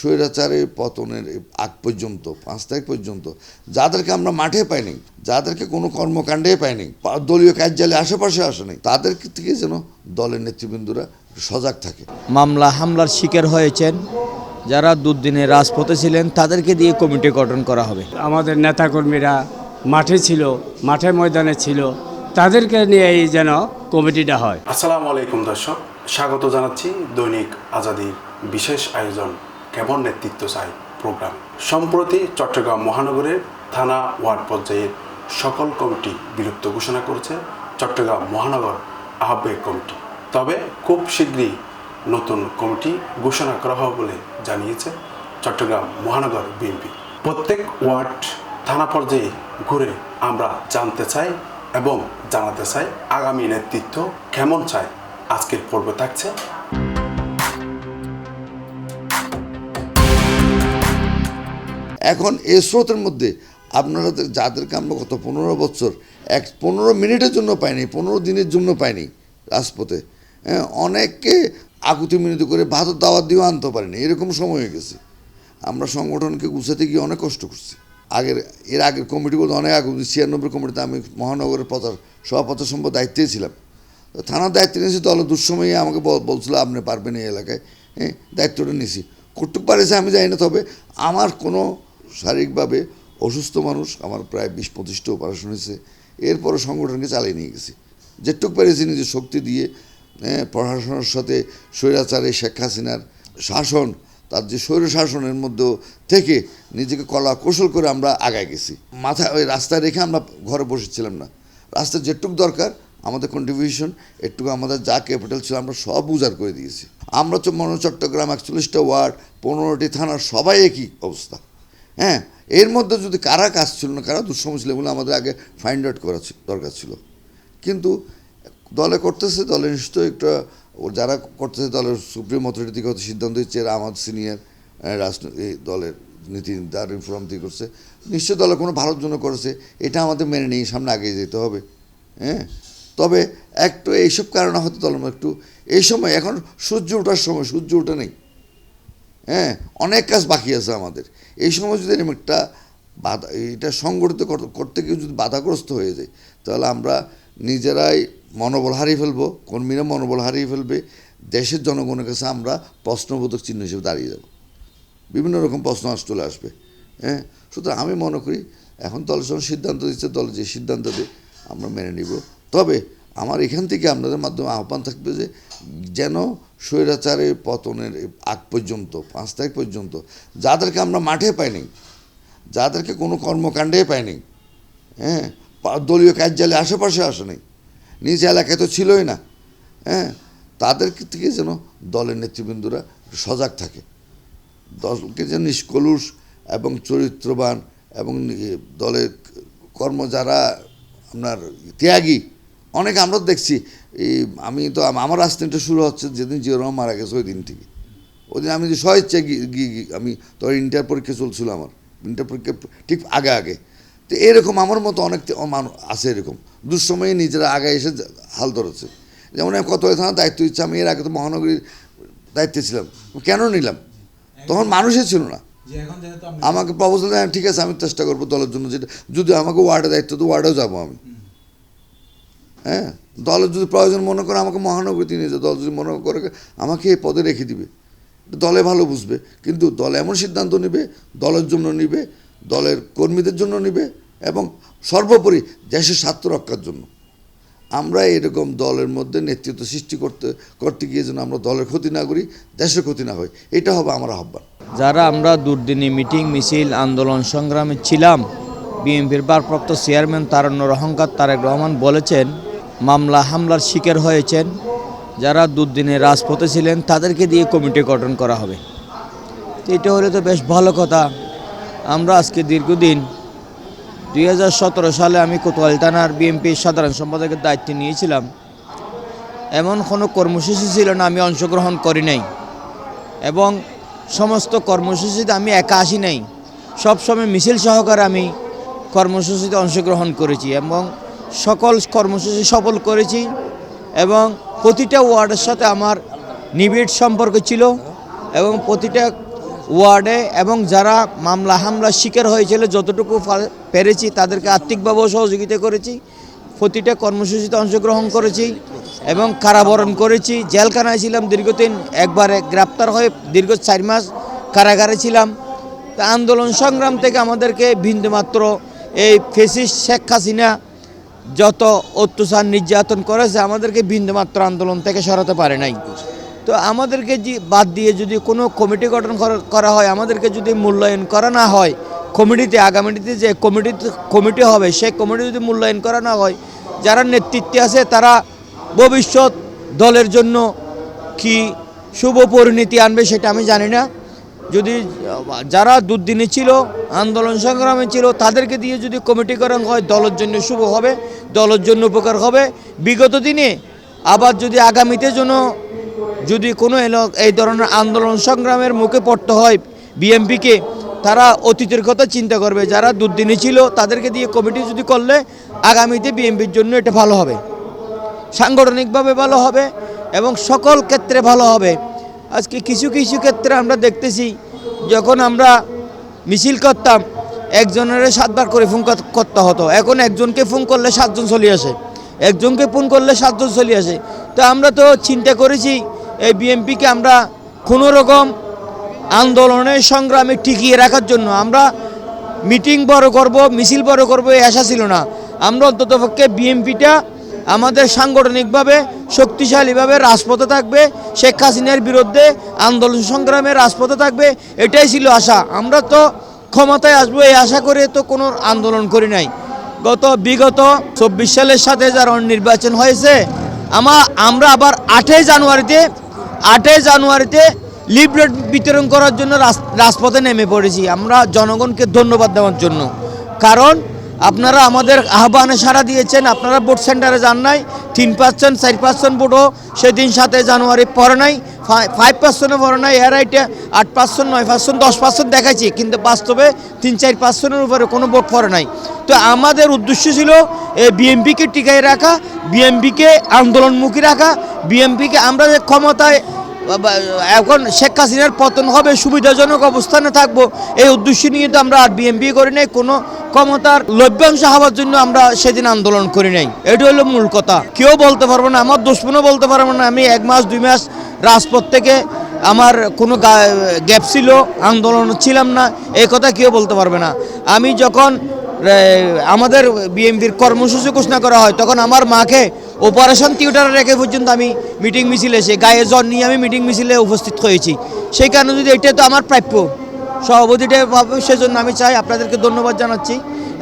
স্বৈরাচারের পতনের আগ পর্যন্ত পাঁচ তারিখ পর্যন্ত যাদেরকে আমরা মাঠে পাইনি যাদেরকে কোনো কর্মকাণ্ডে পাইনি দলীয় কার্যালয়ে আশেপাশে আসে নাই তাদের থেকে যেন দলের নেতৃবৃন্দরা সজাগ থাকে। মামলা হামলার শিকার হয়েছেন যারা দুর্দিনে রাজপথে ছিলেন তাদেরকে দিয়ে কমিটি গঠন করা হবে। আমাদের নেতাকর্মীরা মাঠে ছিল মাঠে ময়দানে ছিল তাদেরকে নিয়েই যেন কমিটিটা হয়। আসসালামু আলাইকুম দর্শক স্বাগত জানাচ্ছি দৈনিক আজাদির বিশেষ আয়োজন কেমন নেতৃত্ব চাই প্রোগ্রাম সম্প্রতি চট্টগ্রাম মহানগরের থানা ওয়ার্ড পর্যায়ের সকল কমিটি বিলুপ্ত ঘোষণা করেছে চট্টগ্রাম মহানগর আহ্বায়ক কমিটি। তবে খুব শীঘ্রই নতুন কমিটি ঘোষণা করা হবে বলে জানিয়েছে চট্টগ্রাম মহানগর বিএনপি। প্রত্যেক ওয়ার্ড থানা পর্যায়ে ঘুরে আমরা জানতে চাই এবং জানাতে চাই আগামী নেতৃত্ব কেমন চাই আজকের পর্বে থাকছে এখন এই স্রোতের মধ্যে আপনারা যাদেরকে আমরা গত পনেরো বছর এক পনেরো মিনিটের জন্য পাইনি, পনেরো দিনের জন্য পাইনি রাজপথে হ্যাঁ অনেককে আকুতি মিনতি করে ভাতের দাওয়াত দিয়েও আনতে পারিনি, এরকম সময় হয়ে গেছে। আমরা সংগঠনকে গুছাতে গিয়ে অনেক কষ্ট করছি। আগের, এর আগের কমিটিগুলো অনেক আগে ছিয়ানব্বই কমিটিতে আমি মহানগরের প্রচার সভাপতি সম্পদ দায়িত্বেই ছিলাম। থানার দায়িত্ব নিয়েছি, দলের দুঃসময়ে আমাকে বল- বলছিল, আপনি পারবেন এই এলাকায়। হ্যাঁ দায়িত্বটা নিয়েছি। কটুক পারেছে, আমি জানি না, তবে আমার কোনো শারীরিকভাবে অসুস্থ মানুষ আমার প্রায় বিশ পঁচিশটা অপারেশন হয়েছে। এরপরে সংগঠনকে চালিয়ে নিয়ে গেছি। যেটুক পেরেছি নিজের শক্তি দিয়ে হ্যাঁ, প্রশাসনের সাথে স্বৈরাচারে শেখ হাসিনার শাসন তার যে স্বৈর শাসনের মধ্যেও থেকে নিজেকে কলা কৌশল করে আমরা আগায় গেছি। মাথা ওই রাস্তায় রেখে আমরা ঘরে বসেছিলাম না। রাস্তার যেটুক দরকার আমাদের কন্ট্রিবিউশন একটু আমাদের যা ক্যাপিটাল ছিল আমরা সব উজাড় করে দিয়েছি। আমরা তো মনে চট্টগ্রাম একচল্লিশটা ওয়ার্ড পনেরোটি থানার সবাই একই অবস্থা। হ্যাঁ এর মধ্যে যদি কারা কাজ ছিল না, কারা দুঃসময় ছিল এগুলো আমাদের আগে ফাইন্ড আউট করা দরকার ছিল। কিন্তু দলে করতেছে, দলে নিশ্চয়ই একটা যারা করতেছে দলের সুপ্রিম অথরিটি থেকে হয়তো সিদ্ধান্ত দিচ্ছে আমার সিনিয়র রাজনৈতিক দলের নীতি নির্ধারণ ফোরাম থেকে করছে। নিশ্চয় দলে কোনো ভালোর জন্য করেছে, এটা আমাদের মেনে নিয়ে সামনে আগে যেতে হবে। হ্যাঁ তবে একটু এইসব কারণে হয়তো দল একটু, এই সময় এখন সূর্য ওঠার সময়, সূর্য ওঠে নেই। হ্যাঁ অনেক কাজ বাকি আছে আমাদের। এই সময় যদি এরকম একটা বাধা এটা সংগঠিত করতে গিয়ে যদি বাধাগ্রস্ত হয়ে যায়, তাহলে আমরা নিজেরাই মনোবল হারিয়ে ফেলব, কর্মীরা মনোবল হারিয়ে ফেলবে, দেশের জনগণের কাছে আমরা প্রশ্নবোধক চিহ্ন হিসেবে দাঁড়িয়ে যাব। বিভিন্ন রকম প্রশ্ন আস, চলে আসবে হ্যাঁ? সুতরাং আমি মনে করি, এখন দল যখন সিদ্ধান্ত দিচ্ছে, দল যে সিদ্ধান্ত দেয় আমরা মেনে নিব। তবে আমার এখান থেকে আপনাদের মাধ্যমে আহ্বান থাকবে যে, যেন স্বৈরাচারের পতনের আগ পর্যন্ত, পাঁচ তারিখ পর্যন্ত, যাদেরকে আমরা মাঠে পাইনি, যাদেরকে কোনো কর্মকাণ্ডে পাইনি হ্যাঁ দলীয় কার্যালয়ে আশেপাশে আসেনি, নিজ এলাকায় তো ছিলই না হ্যাঁ তাদের থেকে যেন দলের নেতৃবৃন্দরা সজাগ থাকে, দলকে যে নিষ্কলুষ এবং চরিত্রবান এবং দলের কর্ম যারা আপনার ত্যাগী, অনেক আমরা দেখছি এই আমি তো আমার রাজনীতিটা শুরু হচ্ছে যেদিন জিয়া রহমান মারা গেছে ওই দিন থেকে। ওই দিন আমি যে স্বেচ্ছায় গিয়ে আমি তো ইন্টার পরীক্ষা চলছিল আমার। ইন্টার পরীক্ষা ঠিক আগে আগে। তো এরকম আমার মতো অনেক মানুষ আছে এরকম। দুঃসময়ে নিজেরা আগে এসে হাল ধরেছে। যেমন আমি কত থানার দায়িত্ব দিচ্ছে আমি এর আগে তো মহানগরীর দায়িত্বে ছিলাম। কেন নিলাম? তখন মানুষই ছিল না। আমাকে প্রপোজাল দেয় ঠিক আছে আমি চেষ্টা করব দলের জন্য যেটা যদি আমাকে ওয়ার্ডে দায়িত্ব তো ওয়ার্ডেও যাব আমি। হ্যাঁ? দলের যদি প্রয়োজন মনে করে আমাকে মহানগরীতে নিয়ে যায়, দল যদি মনে করে আমাকে এই পদে রেখে দিবে দলে ভালো বুঝবে। কিন্তু দল এমন সিদ্ধান্ত নেবে, দলের জন্য নিবে, দলের কর্মীদের জন্য নিবে এবং সর্বোপরি দেশের স্বার্থ রক্ষার জন্য। আমরা এরকম দলের মধ্যে নেতৃত্ব সৃষ্টি করতে করতে গিয়ে যেন আমরা দলের ক্ষতি না করি, দেশের ক্ষতি না হয়, এটা হবে আমার আহ্বান। যারা আমরা দুর্দিনে মিটিং, মিছিল, আন্দোলন সংগ্রামে ছিলাম, বিএনপির ভারপ্রাপ্ত চেয়ারম্যান তারান্নর অহংকার তারেক রহমান বলেছেন মামলা হামলার শিকার হয়েছেন। যারা দুর্দিনে রাজপথে ছিলেন, তাদেরকে দিয়ে কমিটি গঠন করা হবে। তো এটা হলে তো বেশ ভালো কথা। আমরা আজকে দীর্ঘদিন, দুই হাজার সতেরো সালে আমি কোতোয়াল থানার বিএনপির সাধারণ সম্পাদকের দায়িত্ব নিয়েছিলাম। এমন কোনো কর্মসূচি ছিল না, আমি অংশগ্রহণ করি নাই। এবং সমস্ত কর্মসূচিতে আমি একা আসি নাই। সবসময় মিছিল সহকারে আমি কর্মসূচিতে অংশগ্রহণ করেছি এবং সকল কর্মসূচি সফল করেছি এবং প্রতিটা ওয়ার্ডের সাথে আমার নিবিড় সম্পর্ক ছিল এবং প্রতিটা ওয়ার্ডে এবং যারা মামলা হামলার শিকার হয়েছিল, যতটুকু পেরেছি তাদেরকে আর্থিকভাবেও সহযোগিতা করেছি, প্রতিটা কর্মসূচিতে অংশগ্রহণ করেছি এবং কারাবরণ করেছি। জেলখানায় ছিলাম দীর্ঘদিন, একবারে গ্রেপ্তার হয়ে দীর্ঘ চার মাস কারাগারে ছিলাম। তা আন্দোলন সংগ্রাম থেকে আমাদেরকে বিন্দুমাত্র এই ফেসিস শেখ হাসিনা যত অত্যাচার নির্যাতন করেছে, আমাদেরকে বিন্দুমাত্র আন্দোলন থেকে সরাতে পারে নাই। তো আমাদেরকে যে বাদ দিয়ে যদি কোনো কমিটি গঠন করা- হয়, আমাদেরকে যদি মূল্যায়ন করা না হয়, কমিটিতে, আগামীতে যে কমিটি কমিটি হবে সেই কমিটি যদি মূল্যায়ন করা না হয়, যারা নেতৃত্বে আছে, তারা ভবিষ্যৎ দলের জন্য কি শুভ পরিণতি আনবে সেটা আমি জানি না। যদি, যারা দুর্দিনে ছিল, আন্দোলন সংগ্রামে ছিল, তাদেরকে দিয়ে যদি কমিটি কমিটিকরণ হয়, দলের জন্য শুভ হবে, দলের জন্য উপকার হবে। বিগত দিনে আবার যদি আগামীতে জন্য যদি কোনো এই ধরনের আন্দোলন সংগ্রামের মুখে পড়তে হয় বিএমপিকে, তারা অতীতের কথা চিন্তা করবে। যারা দুর্দিনে ছিল, তাদেরকে দিয়ে কমিটি যদি করলে, আগামীতে বিএমপির জন্য এটা ভালো হবে। সাংগঠনিকভাবে ভালো হবে এবং সকল ক্ষেত্রে ভালো হবে। আজকে কিছু কিছু ক্ষেত্রে আমরা দেখতেছি, যখন আমরা মিছিল করতাম, একজনের সাতবার করে ফোন কর- করতে হতো। এখন একজনকে ফোন করলে সাতজন চলে আসে। একজনকে ফোন করলে সাতজন চলে আসে। তো আমরা তো চিন্তা করেছি, এই বিএমপিকে আমরা কোনো রকম আন্দোলনের সংগ্রামে টিকিয়ে রাখার জন্য। আমরা মিটিং বড় করব, মিছিল বড় করব, এই আশা ছিল না। আমরা অন্ততপক্ষে বিএমপিটা আমাদের সাংগঠনিকভাবে, শক্তিশালীভাবে রাজপথে থাকবে। শেখ হাসিনার বিরুদ্ধে আন্দোলন সংগ্রামে রাজপথে থাকবে। এটাই ছিল আশা। আমরা তো ক্ষমতায় আসব এই আশা করে তো কোনো আন্দোলন করি নাই। গত বিগত চব্বিশ সালের সাথে যারা নির্বাচন হয়েছে আমার আমরা আবার আটই জানুয়ারিতে আটই জানুয়ারিতে লিফলেট বিতরণ করার জন্য রাজপথে নেমে পড়েছি। আমরা জনগণকে ধন্যবাদ দেওয়ার জন্য। কারণ আপনারা আমাদের আহ্বানে সাড়া দিয়েছেন, আপনারা ভোট সেন্টারে যান নাই, তিন পার্সেন্ট চার পার্সেন্ট ভোটও সেদিন সাথে জানুয়ারি পরে নাই ফাইভ পার্সেন্টও পরে নাই, এর আইটে আট পার্সেন্ট নয় পার্সেন্ট দশ পার্সেন্ট দেখাইছি, কিন্তু বাস্তবে তিন, চার পার্সেন্টের উপরে কোনো ভোট পড়ে নাই। তো আমাদের উদ্দেশ্য ছিল এই বিএমপিকে টিকায় রাখা বিএমপিকে আন্দোলনমুখী রাখা বিএমপিকে আমরা যে ক্ষমতায় এখন শেখ হাসিনার পতন হবে, সুবিধাজনক অবস্থানে থাকব, এই উদ্দেশ্য নিয়ে তো আমরা আর বিএমপি করি নাই, কোনো ক্ষমতার লভ্যাংশ হওয়ার জন্য আমরা সেদিন আন্দোলন করি নাই। এটা হলো মূল কথা। কেউ বলতে পারব না, আমার দুশ্মনও বলতে পারব না, আমি এক মাস, দুই মাস রাজপথ থেকে আমার কোনো গ্যাপ ছিল, আন্দোলন ছিলাম না এই কথা কেউ বলতে পারবে না। আমি যখন আমাদের বিএমপির কর্মসূচি ঘোষণা করা হয়, তখন আমার মাকে অপারেশন থিয়েটারের রেখে পর্যন্ত আমি মিটিং মিছিল এসে গায়ে জ্বর নিয়ে আমি মিটিং মিছিলে উপস্থিত হয়েছি। সেই কারণে যদি এটা তো আমার প্রাপ্য সভাপতিটা সেজন্য আমি চাই আপনাদেরকে ধন্যবাদ জানাচ্ছি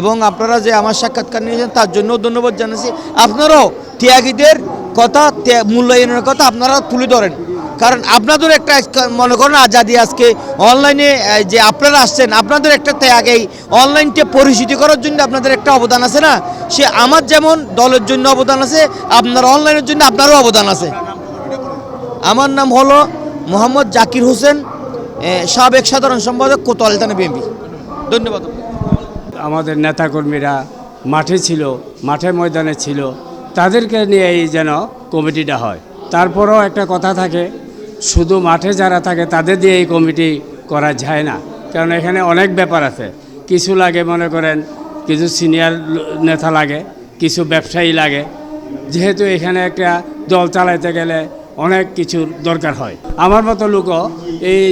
এবং আপনারা যে আমার সাক্ষাৎকার নিয়েছেন, তার জন্যও ধন্যবাদ জানাচ্ছি। আপনারাও ত্যাগীদের কথা মূল্যায়নের কথা আপনারা তুলে ধরেন। কারণ আপনাদের একটা মনে করেন আজাদি আজকে অনলাইনে যে আপনারা আসছেন, আপনাদের একটা ত্যাগ, এই অনলাইনকে পরিচিতি করার জন্য আপনাদের একটা অবদান আছে না? সে আমার যেমন দলের জন্য অবদান আছে, আপনার অনলাইনের জন্য আপনারও অবদান আছে। আমার নাম হলো মোহাম্মদ জাকির হোসেন সাবেক সাধারণ সম্পাদক, কোতোয়াল থানা বিএনপি ধন্যবাদ। আমাদের নেতাকর্মীরা মাঠে ছিল, মাঠে ময়দানে ছিল, তাদেরকে নিয়ে এই যেন কমিটিটা হয়। তারপরেও একটা কথা থাকে, শুধু মাঠে যারা থাকে তাদের দিয়ে এই কমিটি করা যায় না। কারণ এখানে অনেক ব্যাপার আছে। কিছু লাগে মনে করেন, কিছু সিনিয়র নেতা লাগে, কিছু ব্যবসায়ী লাগে। যেহেতু এখানে একটা দল চালাইতে গেলে অনেক কিছুর দরকার হয়। আমার মতো লোকও এই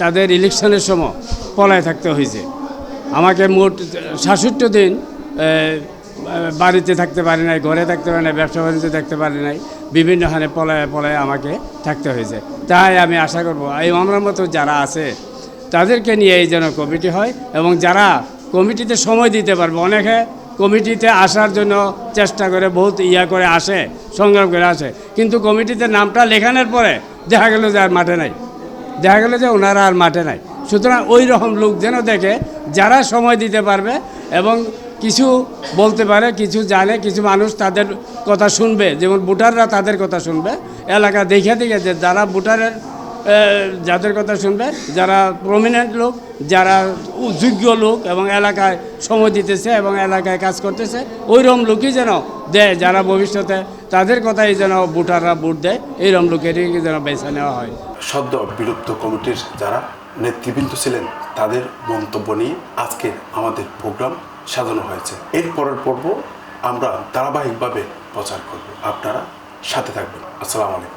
তাদের ইলেকশনের সময় পলায় থাকতে হয়েছে। আমাকে মোট সাতষট্টি দিন বাড়িতে থাকতে পারি নাই, ঘরে থাকতে পারি নাই, ব্যবসা বাণিজ্য থাকতে পারি নাই, বিভিন্ন হানে পলায় পলায় আমাকে থাকতে হয়েছে। তাই আমি আশা করব, এই আমার মতো যারা আছে, তাদেরকে নিয়ে এই যেন কমিটি হয় এবং যারা কমিটিতে সময় দিতে পারবে, অনেকে কমিটিতে আসার জন্য চেষ্টা করে, বহুত ইয়া করে আসে, সংগ্রাম করে আসে, কিন্তু কমিটিতে নামটা লেখানোর পরে দেখা গেল যে আর মাঠে নাই। দেখা গেল যে ওনারা আর মাঠে নাই। সুতরাং ওই রকম লোক যেন দেখে, যারা সময় দিতে পারবে এবং কিছু বলতে পারে, কিছু জানে, কিছু মানুষ তাদের কথা শুনবে। যেমন ভোটাররা তাদের কথা শুনবে। এলাকা দেখে দেখে যে যারা ভোটারের যাদের কথা শুনবে, যারা প্রমিনেন্ট লোক, যারা যোগ্য লোক এবং এলাকায় সময় দিতেছে এবং এলাকায় কাজ করতেছে, ওইরকম লোকই যেন দেয়, যারা ভবিষ্যতে তাদের কথাই যেন ভোটাররা ভোট দেয়, এইরকম লোকেরই যেন বেছে নেওয়া হয়। সদ্য বিলুপ্ত কমিটির যারা নেতৃবৃন্দ ছিলেন, তাদের মন্তব্য নিয়ে আজকের আমাদের প্রোগ্রাম সাজানো হয়েছে। এর পরের পর্ব আমরা ধারাবাহিকভাবে প্রচার করব। আপনারা সাথে থাকবেন। আসসালামু আলাইকুম।